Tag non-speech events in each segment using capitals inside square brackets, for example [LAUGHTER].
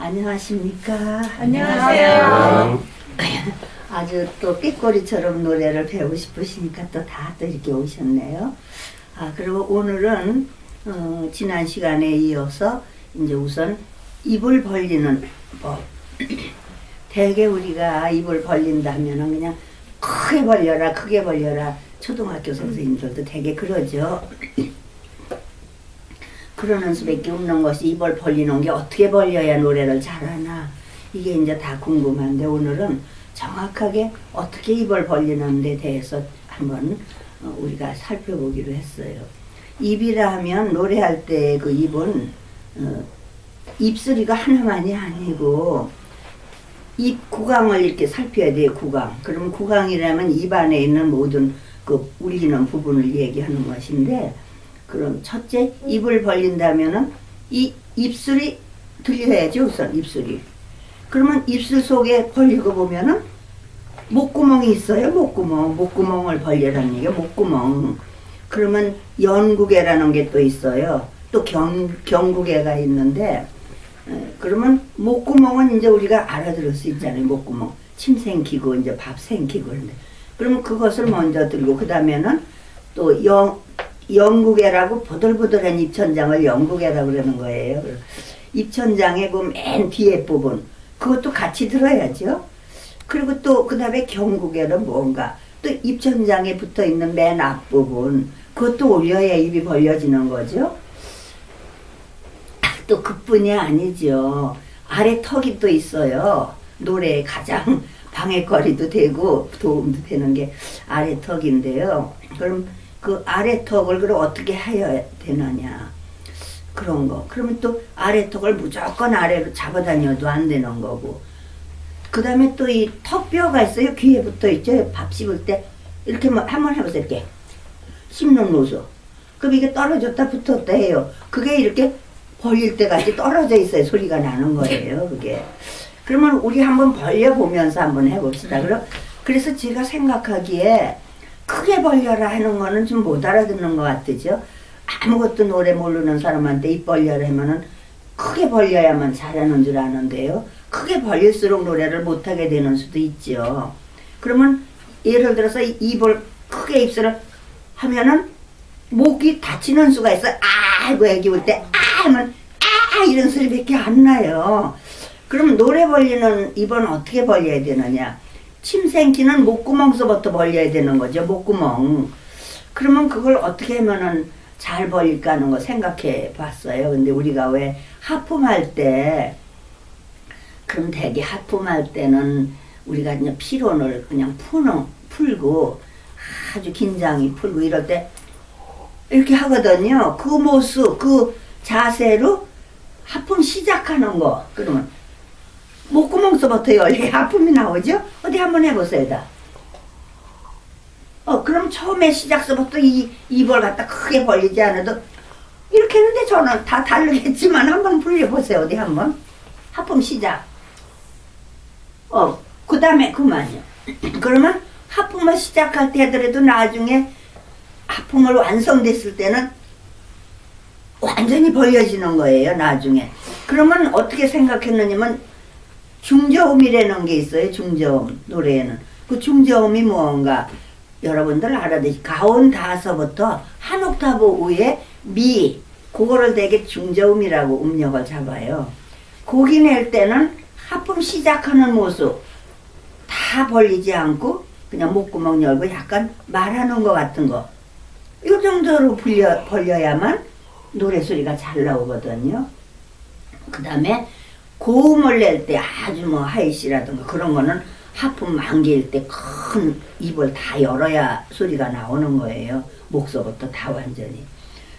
안녕하십니까? 안녕하세요. 아주 또 삐꼬리처럼 노래를 배우고 싶으시니까 또 다 또 이렇게 오셨네요. 아, 그리고 오늘은 어, 지난 시간에 이어서 이제 우선 입을 벌리는 법. [CLEARS THROAT] 대개 우리가 입을 벌린다면은 그냥 크게 벌려라, 크게 벌려라. 초등학교 선생님들도 되게 그러죠. [CLEARS THROAT] 그러는 수밖에 없는 것이 입을 벌리는 게 어떻게 벌려야 노래를 잘하나 이게 이제 다 궁금한데 오늘은 정확하게 어떻게 입을 벌리는 데 대해서 한번 어, 우리가 살펴보기로 했어요. 입이라 하면 노래할 때 그 입은 어, 입소리가 하나만이 아니고 입 구강을 이렇게 살펴야 돼요. 구강. 그러면 구강이라면 입 안에 있는 모든 그 울리는 부분을 얘기하는 것인데 그럼 첫째 입을 벌린다면은 이 입술이 들려야죠 우선 입술이. 그러면 입술 속에 벌리고 보면은 목구멍이 있어요 목구멍 목구멍을 벌리라는 얘기야 목구멍. 그러면 연구개라는 게 또 있어요. 또 경, 경구개가 있는데 에, 그러면 목구멍은 이제 우리가 알아들을 수 있잖아요 목구멍 침 생기고 이제 밥 생기고 그런데 그러면 그것을 먼저 들고 그 다음에는 또 영, 영국애라고 보들보들한 입천장을 영국애라고 그러는 거예요. 입천장의 그맨 뒤에 부분 그것도 같이 들어야죠. 그리고 또 그 다음에 경국에는 뭔가 또 입천장에 붙어 있는 맨 앞부분 그것도 올려야 입이 벌려지는 거죠. 또 그뿐이 아니죠. 아래 턱이 또 있어요. 노래에 가장 방해거리도 되고 도움도 되는 게 아래 턱인데요. 그럼 그 아래 턱을 그럼 어떻게 해야 되느냐 그런 거. 그러면 또 아래 턱을 무조건 아래로 잡아다녀도 안 되는 거고. 그 다음에 또 이 턱뼈가 있어요. 귀에 붙어 있죠. 밥 씹을 때 이렇게 뭐 한번 해보세요. 이렇게 씹는 노소. 그럼 이게 떨어졌다 붙었다 해요. 그게 이렇게 벌릴 때까지 떨어져 있어요. 소리가 나는 거예요. 그게. 그러면 우리 한번 벌려보면서 한번 해봅시다. 그럼 그래서 제가 생각하기에 크게 벌려라 하는 거는 좀 못 알아듣는 것 같으죠. 아무것도 노래 모르는 사람한테 입 벌려라 하면은 크게 벌려야만 잘하는 줄 아는데요. 크게 벌릴수록 노래를 못하게 되는 수도 있죠. 그러면 예를 들어서 이 입을 크게 입술을 하면은 목이 다치는 수가 있어. 아이고 애기 울 때 아 하면 아 이런 소리밖에 안 나요. 그럼 노래 벌리는 입은 어떻게 벌려야 되느냐? 침 생기는 목구멍서부터 벌려야 되는 거죠. 목구멍. 그러면 그걸 어떻게 하면은 잘 벌릴까 하는 거 생각해 봤어요. 근데 우리가 왜 하품할 때 그럼 대개 하품할 때는 우리가 그냥 피로를 그냥 푸는 풀고 아주 긴장이 풀고 이럴 때 이렇게 하거든요. 그 모습, 그 자세로 하품 시작하는 거. 그러면 목구멍서부터 열리 하품이 나오죠? 어디 한번 해보세요, 다. 어, 그럼 처음에 시작서부터 이 입을 갖다 크게 벌리지 않아도 이렇게 했는데 저는 다 다르겠지만 한번 불려보세요, 어디 한번. 하품 시작. 어, 그 다음에 그만요. [CLEARS THROAT] 그러면 하품을 시작할 때 하더라도 나중에 하품을 완성됐을 때는 완전히 벌려지는 거예요, 나중에. 그러면 어떻게 생각했느냐면 중저음이라는 게 있어요, 중저음, 노래에는. 그 중저음이 무언가 여러분들 알아듯이 가온 다서부터 한 옥타브 위에 미, 그거를 되게 중저음이라고 음력을 잡아요. 고기 낼 때는 하품 시작하는 모습 다 벌리지 않고 그냥 목구멍 열고 약간 말하는 것 같은 거. 이 정도로 벌려, 벌려야만 노래 소리가 잘 나오거든요. 그 다음에 고음을 낼 때 아주 뭐 하이시라든가 그런 거는 하품 만개일 때 큰 입을 다 열어야 소리가 나오는 거예요. 목소부터 다 완전히.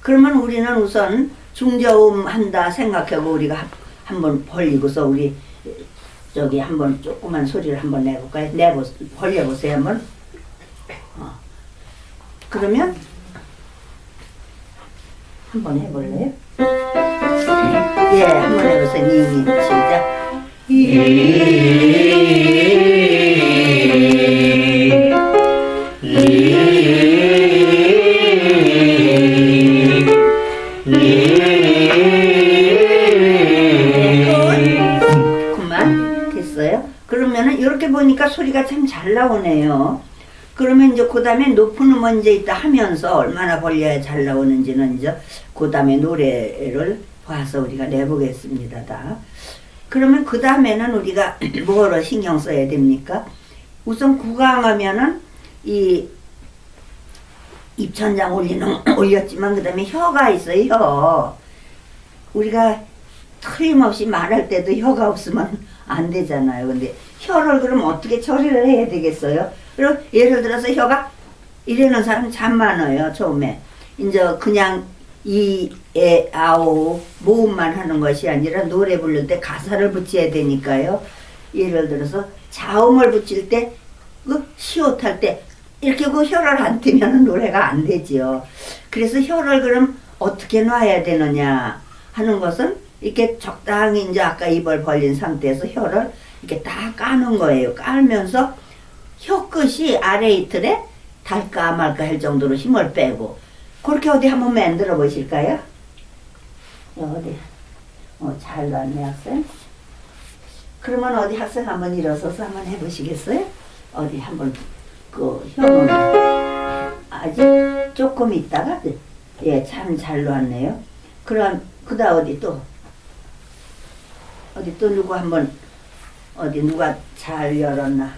그러면 우리는 우선 중저음 한다 생각하고 우리가 한- 한번 벌리고서 우리 저기 한번 조그만 소리를 한번 내볼까요? 내보 벌려보세요 한번. 어. 그러면 한번 해볼래요? 예, 해보세요. 니니 시작. 참잘 나오네요. 그러면 이제 그 다음에 높은 음원 이제 있다 하면서 얼마나 벌려야 잘 나오는지는 이제 그 다음에 노래를 봐서 우리가 내보겠습니다. 다. 그러면 그 다음에는 우리가 [CLEARS THROAT] 뭐로 신경 써야 됩니까? 우선 구강하면은 이 입천장 올리는 [CLEARS THROAT] 올렸지만 그 다음에 혀가 있어요. 혀. 우리가 틀림없이 말할 때도 혀가 없으면 [LAUGHS] 안 되잖아요. 근데 혀를 그럼 어떻게 처리를 해야 되겠어요? 그럼 예를 들어서 혀가 이러는 사람 참 많아요. 처음에 이제 그냥 이, 에, 아오 모음만 하는 것이 아니라 노래 부를 때 가사를 붙여야 되니까요. 예를 들어서 자음을 붙일 때, 그 시옷 할 때 이렇게 그 혀를 안 떼면 노래가 안 되지요. 그래서 혀를 그럼 어떻게 놔야 되느냐 하는 것은 이렇게 적당히 이제 아까 입을 벌린 상태에서 혀를 이렇게 다 까는 거예요. 깔면서 혀 끝이 아래 이틀에 달까 말까 할 정도로 힘을 빼고 그렇게 어디 한번 만들어 보실까요? 어디? 어, 잘 났네 학생. 그러면 어디 학생 한번 일어서서 한번 해보시겠어요? 어디 한번 그 혀는 아직 조금 있다가 예 참 잘 났네요. 그럼 그다 어디 또 어디 또 누구 한번 어디 누가 잘 열었나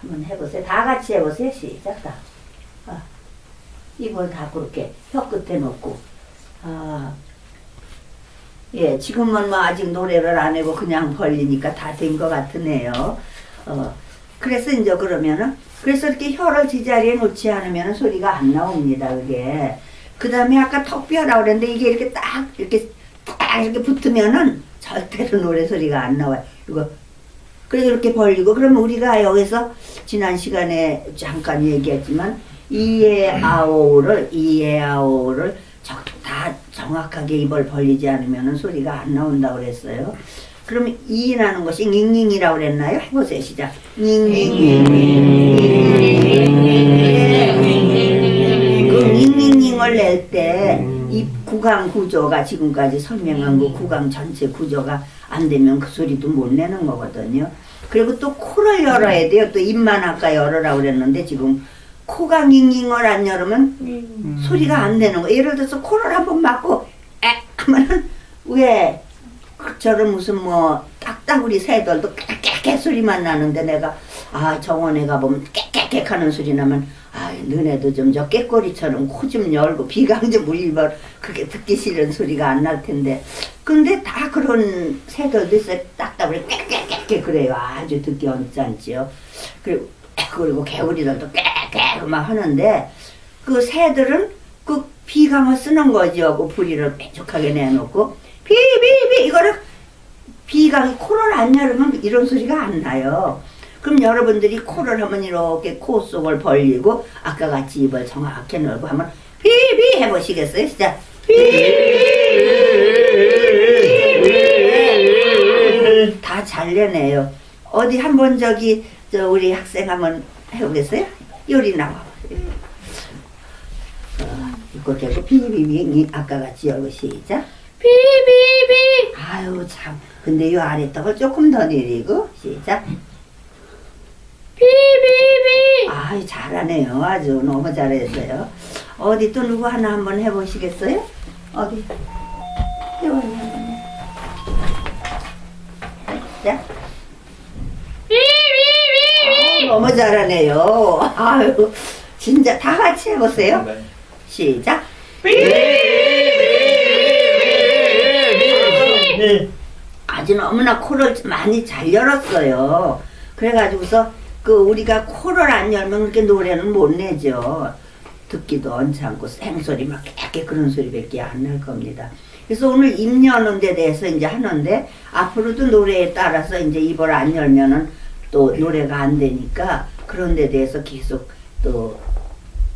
한번 해보세요. 다 같이 해보세요. 시작 다. 아, 이걸 다 그렇게 혀 끝에 놓고 아. 예, 지금은 뭐 아직 노래를 안 하고 그냥 벌리니까 다 된 것 같으네요. 어, 그래서 이제 그러면은, 그래서 이렇게 혀를 제자리에 놓지 않으면 소리가 안 나옵니다, 그게. 그 다음에 아까 턱뼈라고 그랬는데 이게 이렇게 딱, 이렇게 딱 이렇게 붙으면은 절대로 노래 소리가 안 나와요. 이거. 그래서 이렇게 벌리고, 그러면 우리가 여기서 지난 시간에 잠깐 얘기했지만, 이에 아오를, 이에 아오를 저- 다 정확하게 입을 벌리지 않으면 소리가 안 나온다고 그랬어요. 그러면 이 나는 것이 닝닝이라고 그랬나요? 해보세요, 시작. 그 닝닝닝을 낼때이 구강 구조가 지금까지 설명한 그 구강 전체 구조가 안 되면 그 소리도 못 내는 거거든요. 그리고 또 코를 열어야 돼요. 또 입만 아까 열으라고 그랬는데 지금 코가 닝닝을 안 열으면 소리가 안 되는 거. 예를 들어서 코를 한 번 막고 에! 하면은 왜? 저런 무슨 뭐 딱따구리 새들도 깨깨깨 소리만 나는데 내가 아 정원에 가보면 깨깨깨 하는 소리 나면 아 너네도 좀 저 깨꼬리처럼 코 좀 열고 비강 좀 울리면 그게 듣기 싫은 소리가 안 날 텐데. 근데 다 그런 새들도 있어요. 딱따구리 깨깨깨깨 그래요. 아주 듣기 언짢지요. 그리고 그리고 개구리들도 깨 깨 막 하는데 그 새들은 그 비강을 쓰는 거죠. 그 부리를 빼죽하게 내놓고 비비비 이거를 비강이 코를 안 열으면 이런 소리가 안 나요. 그럼 여러분들이 코를 하면 이렇게 코 속을 벌리고 아까 같이 입을 정확하게 넣고 하면 비비 해보시겠어요? 진짜 비비 다 잘 내네요. 어디 한번 저기 저 우리 학생 한번 해보겠어요? 요리 나와. 어, 이거 되고 비비비 아까 같이 열고 시작. 비비비 아유 참. 근데 요 아래 떡을 조금 더 내리고 시작. 비비비 아유 잘하네요. 아주 너무 잘했어요. 어디 또 누구 하나 한번 해보시겠어요? 어디? 요리 한번 해. 자. 비비비비 어, 너무 잘하네요. 아유 진짜 다 같이 해보세요. 시작. 아주 너무나 코를 많이 잘 열었어요. 그래가지고서 그 우리가 코를 안 열면 그렇게 노래는 못 내죠. 듣기도 언짢고 생소리 막 깨끗 그런 소리밖에 안 날 겁니다. 그래서 오늘 입 여는 데 대해서 이제 하는데 앞으로도 노래에 따라서 이제 입을 안 열면은 또 노래가 안 되니까 그런 데 대해서 계속 또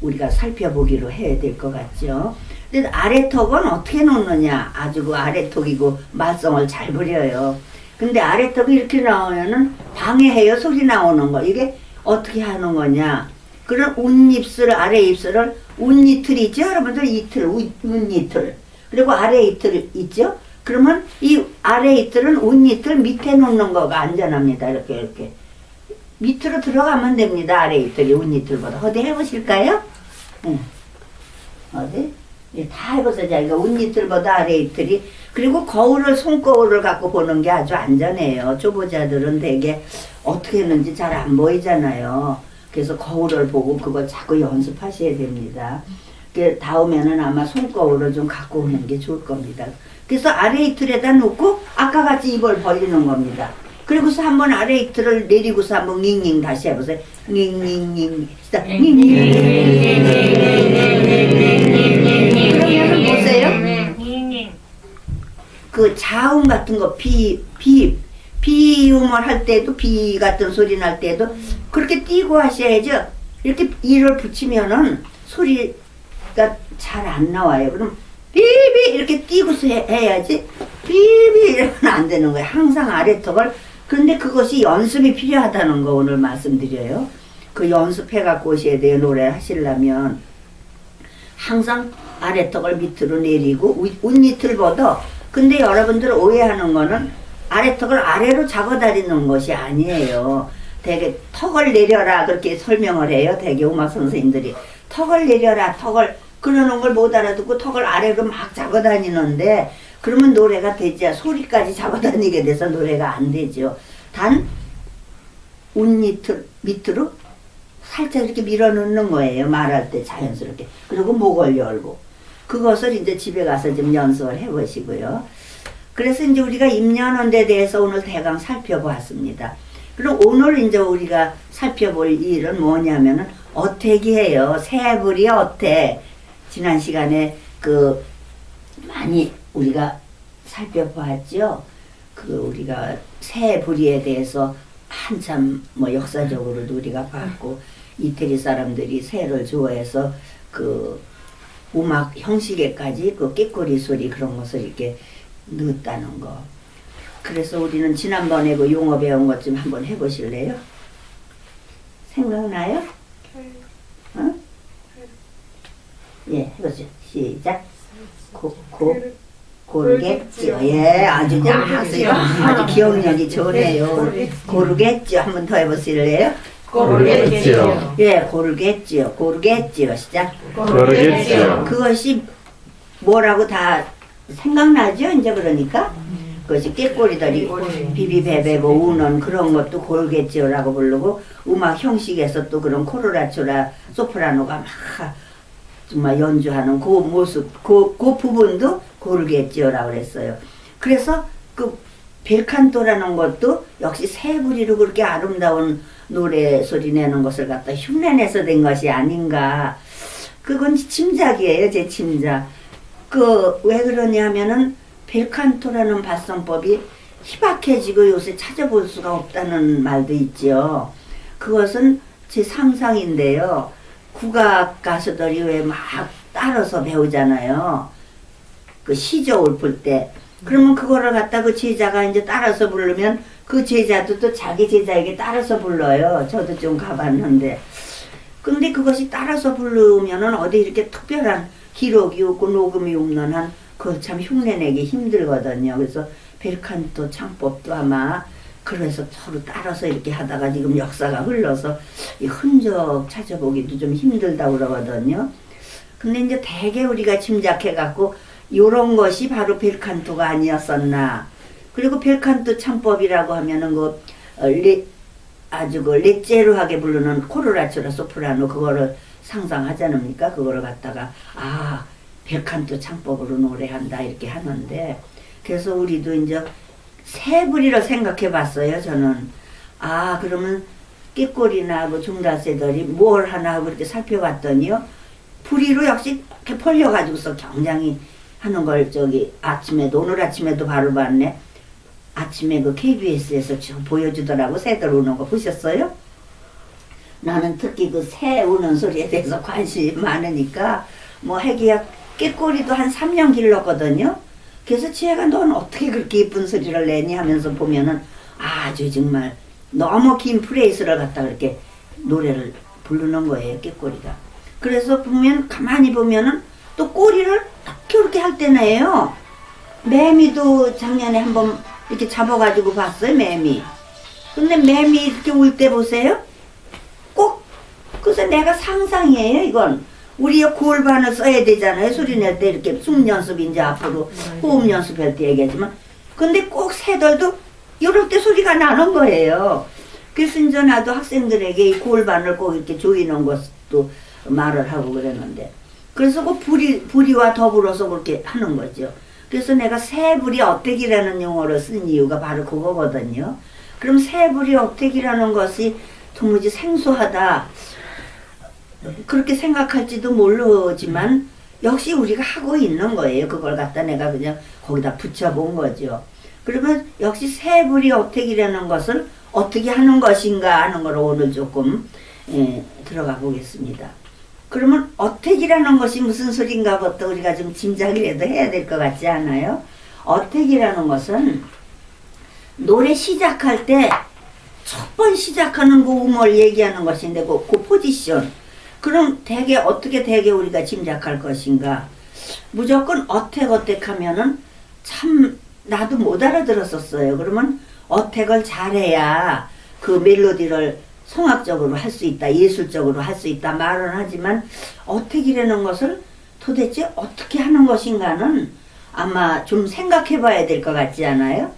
우리가 살펴보기로 해야 될 것 같죠. 근데 아래턱은 어떻게 놓느냐? 아주 그 아래턱이고 말썽을 잘 부려요. 근데 아래턱이 이렇게 나오면은 방해해요. 소리 나오는 거. 이게 어떻게 하는 거냐? 그런 운입술, 아래 입술을 운이틀 있죠? 여러분들 이틀, 운- 운이틀. 그리고 아래 이틀 있죠? 그러면 이 아래 이틀은 운이틀 밑에 놓는 거가 안전합니다. 이렇게, 이렇게. 밑으로 들어가면 됩니다. 아래 이틀이 운이틀보다. 어디 해보실까요? 응. 어디? 예, 다 해보세요. 자기가 운이틀보다 아래 이틀이. 그리고 거울을, 손거울을 갖고 보는 게 아주 안전해요. 초보자들은 되게 어떻게 했는지 잘 안 보이잖아요. 그래서 거울을 보고 그걸 자꾸 연습하셔야 됩니다. 그 다음에는 아마 손거울을 좀 갖고 오는 게 좋을 겁니다. 그래서 아래 이틀에다 놓고 아까 같이 입을 벌리는 겁니다. 그리고서 한번 아래 이틀을 내리고서 한번 닝닝 다시 해보세요. 시작. 닝닝. 그러면은 보세요. 그 자음 같은 거, 비, 비, 비음을 할 때도, 비 같은 소리 날 때도 그렇게 띄고 하셔야죠. 이렇게 이를 붙이면은 소리가 잘 안 나와요. 그럼 비비 이렇게 띄고서 해, 해야지. 비비 이러면 안 되는 거예요. 항상 아래턱을. 그런데 그것이 연습이 필요하다는 거 오늘 말씀드려요. 그 연습해 갖고 오셔야 돼요. 노래 하시려면. 항상 아래턱을 밑으로 내리고 윗- 윗밑을보다 근데 여러분들 오해하는 거는 아래턱을 아래로 잡아다니는 것이 아니에요. 되게 턱을 내려라 그렇게 설명을 해요. 되게 음악 선생님들이 턱을 내려라 턱을 그러는 걸 못 알아듣고 턱을 아래로 막 잡아다니는데 그러면 노래가 되지 소리까지 잡아다니게 돼서 노래가 안 되죠. 단 운밑을 밑으로 살짝 이렇게 밀어넣는 거예요. 말할 때 자연스럽게. 그리고 목을 열고. 그것을 이제 집에 가서 좀 연습을 해보시고요. 그래서 이제 우리가 임년원에 대해서 오늘 대강 살펴보았습니다. 그럼 오늘 이제 우리가 살펴볼 일은 뭐냐면은 어택이에요. 새불이 어택. 지난 시간에 그 많이 우리가 살펴보았죠. 그 우리가 새불이에 대해서 한참 뭐 역사적으로도 우리가 봤고 이태리 사람들이 새를 좋아해서 그 음악 형식에까지 그 깨꼬리 소리 그런 것을 이렇게 넣었다는 거. 그래서 우리는 지난번에 그 용어 배운 것 좀 한번 해보실래요? 생각나요? 어? 예, 해보죠. 시작. 고, 고, 고르겠죠. 예, 아주 잘하세요. 아주 [LAUGHS] 기억력이 좋네요. 고르겠죠. 한번 더 해보실래요? 고르겠지요. 예, 고르겠지요. 고르겠지요. 시작. 고르겠지요. 그것이 뭐라고 다 생각나죠? 이제 그러니까 그것이 깨꼬리들이 비비베베고 우는 그런 것도 골겠지요라고 부르고 음악 형식에서 또 그런 코로라초라 소프라노가 막 정말 연주하는 그 모습 그, 그 부분도 고르겠지요라고 그랬어요. 그래서 그 벨칸토라는 것도 역시 새 부리로 그렇게 아름다운 노래 소리 내는 것을 갖다 흉내내서 된 것이 아닌가. 그건 짐작이에요, 제 짐작. 그, 왜 그러냐면은, 벨칸토라는 발성법이 희박해지고 요새 찾아볼 수가 없다는 말도 있죠. 그것은 제 상상인데요. 국악 가수들이 왜 막 따라서 배우잖아요. 그 시조를 풀 때. 그러면 그거를 갖다 그 제자가 이제 따라서 부르면 그 제자도 또 자기 제자에게 따라서 불러요. 저도 좀 가봤는데. 근데 그것이 따라서 부르면은 어디 이렇게 특별한 기록이 없고 녹음이 없는 한 그거 참 흉내내기 힘들거든요. 그래서 벨칸토 창법도 아마 그래서 서로 따라서 이렇게 하다가 지금 역사가 흘러서 이 흔적 찾아보기도 좀 힘들다고 그러거든요. 근데 이제 대개 우리가 짐작해갖고 요런 것이 바로 벨칸토가 아니었었나. 그리고 벨칸토 창법이라고 하면은 그 어, 레, 아주 그 렛제로하게 부르는 코로라초라 소프라노 그거를 상상하지 않습니까? 그거를 갖다가 아 벨칸토 창법으로 노래한다 이렇게 하는데 그래서 우리도 이제 세 부리를 생각해 봤어요 저는 아 그러면 깨꼬리나 그 중다새들이 뭘 하나 하고 이렇게 살펴봤더니요 부리로 역시 이렇게 벌려가지고서 굉장히 하는 걸 저기 아침에도 오늘 아침에도 바로 봤네 아침에 그 KBS에서 지금 보여주더라고 새들 우는 거 보셨어요? 나는 특히 그 새 우는 소리에 대해서 관심이 많으니까 뭐 해기야 깨꼬리도 한 3년 길렀거든요. 그래서 지혜가 넌 어떻게 그렇게 예쁜 소리를 내니 하면서 보면은 아주 정말 너무 긴 프레이스를 갖다 그렇게 노래를 부르는 거예요 깨꼬리가. 그래서 보면 가만히 보면은 또 꼬리를 딱 이렇게 할 때네요. 매미도 작년에 한번 이렇게 잡아가지고 봤어요 매미. 근데 매미 이렇게 울 때 보세요. 꼭 그래서 내가 상상이에요 이건. 우리 골반을 써야 되잖아요. 소리 낼 때 이렇게 숨 연습 이제 앞으로 호흡 연습할 때 얘기하지만 근데 꼭 새들도 이럴 때 소리가 나는 거예요. 그래서 이제 나도 학생들에게 이 골반을 꼭 이렇게 조이는 것도 말을 하고 그랬는데 그래서 그 부리, 부리와 더불어서 그렇게 하는 거죠. 그래서 내가 새불이 어택이라는 용어를 쓴 이유가 바로 그거거든요. 그럼 새불이 어택이라는 것이 도무지 생소하다. 그렇게 생각할지도 모르지만 역시 우리가 하고 있는 거예요. 그걸 갖다 내가 그냥 거기다 붙여본 거죠. 그러면 역시 새불이 어택이라는 것을 어떻게 하는 것인가 하는 걸 오늘 조금 예, 들어가 보겠습니다. 그러면 어택이라는 것이 무슨 소린가 부터 우리가 좀 짐작이라도 해야 될 것 같지 않아요? 어택이라는 것은 노래 시작할 때 첫 번 시작하는 그 음을 얘기하는 것인데 그, 그 포지션 그럼 대개 어떻게 대개 우리가 짐작할 것인가 무조건 어택 어택 하면은 참 나도 못 알아들었었어요 그러면 어택을 잘해야 그 멜로디를 성악적으로 할 수 있다 예술적으로 할 수 있다 말은 하지만 어택이라는 것을 도대체 어떻게 하는 것인가는 아마 좀 생각해 봐야 될 것 같지 않아요?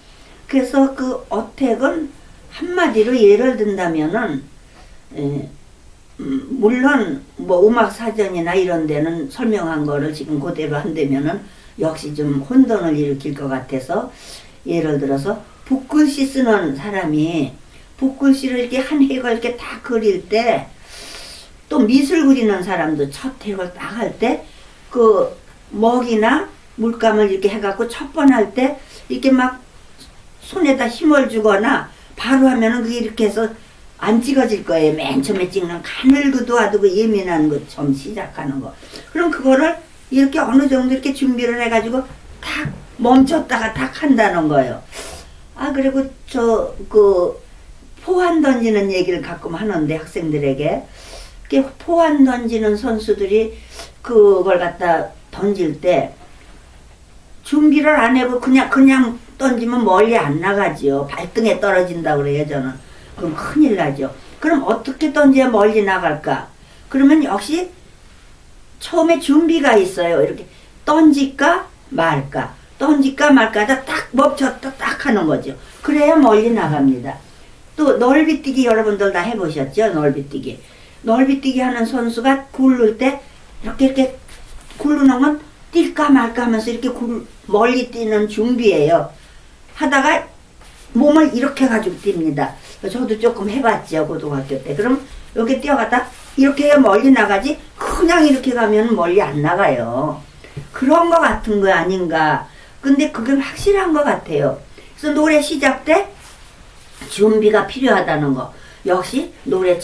그래서 그 어택은 한마디로 예를 든다면은 에, 음, 물론 뭐 음악 사전이나 이런 데는 설명한 거를 지금 그대로 한다면은 역시 좀 혼돈을 일으킬 것 같아서 예를 들어서 붓글씨 쓰는 사람이 붓글씨를 이렇게 한 획을 이렇게 다 그릴 때 또 미술 그리는 사람도 첫 획을 딱 할 때 그 먹이나 물감을 이렇게 해갖고 첫 번 할 때 이렇게 막 손에다 힘을 주거나 바로 하면은 그게 이렇게 해서 안 찍어질 거예요. 맨 처음에 찍는 가늘고도 그 예민한 거 처음 시작하는 거. 그럼 그거를 이렇게 어느 정도 이렇게 준비를 해가지고 탁 멈췄다가 탁 한다는 거예요. 아 그리고 저 그 포환 던지는 얘기를 가끔 하는데 학생들에게 포환 던지는 선수들이 그걸 갖다 던질 때 준비를 안 해고 그냥 그냥 던지면 멀리 안 나가지요. 발등에 떨어진다 그래요 저는. 그럼 큰일 나죠. 그럼 어떻게 던져야 멀리 나갈까? 그러면 역시 처음에 준비가 있어요. 이렇게 던질까 말까, 던질까 말까 하다 딱 멈췄다 딱 하는 거죠. 그래야 멀리 나갑니다. 또 넓이뛰기 여러분들 다 해보셨죠? 넓이뛰기. 넓이뛰기 하는 선수가 굴를 때 이렇게 이렇게 굴르는 건 뛸까 말까 하면서 이렇게 굴, 멀리 뛰는 준비예요. 하다가 몸을 이렇게 가지고 뜁니다. 저도 조금 해봤죠 고등학교 때. 그럼 이렇게 뛰어갔다 이렇게 해야 멀리 나가지 그냥 이렇게 가면 멀리 안 나가요. 그런 거 같은 거 아닌가. 근데 그게 확실한 것 같아요. 그래서 노래 시작 때 준비가 필요하다는 거. 역시 노래